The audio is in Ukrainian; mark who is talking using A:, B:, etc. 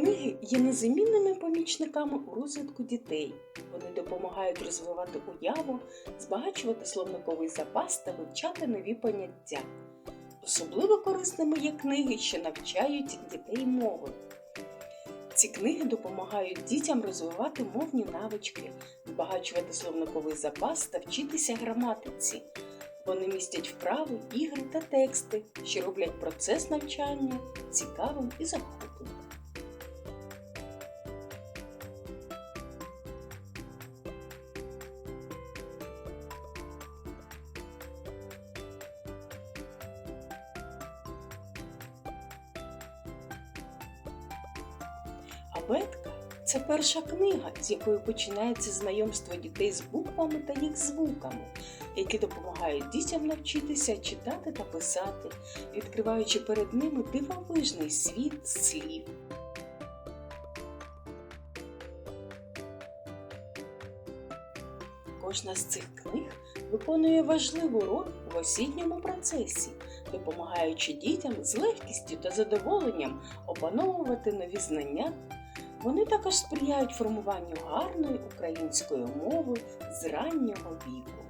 A: Книги є незамінними помічниками у розвитку дітей. Вони допомагають розвивати уяву, збагачувати словниковий запас та вивчати нові поняття. Особливо корисними є книги, що навчають дітей мови. Ці книги допомагають дітям розвивати мовні навички, збагачувати словниковий запас та вчитися граматиці. Вони містять вправи, ігри та тексти, що роблять процес навчання цікавим і захопливим. Абетка це перша книга, з якої починається знайомство дітей з буквами та їх звуками, які допомагають дітям навчитися читати та писати, відкриваючи перед ними дивовижний світ слів. Кожна з цих книг виконує важливу роль в освітньому процесі, допомагаючи дітям з легкістю та задоволенням опановувати нові знання. Вони також сприяють формуванню гарної української мови з раннього віку.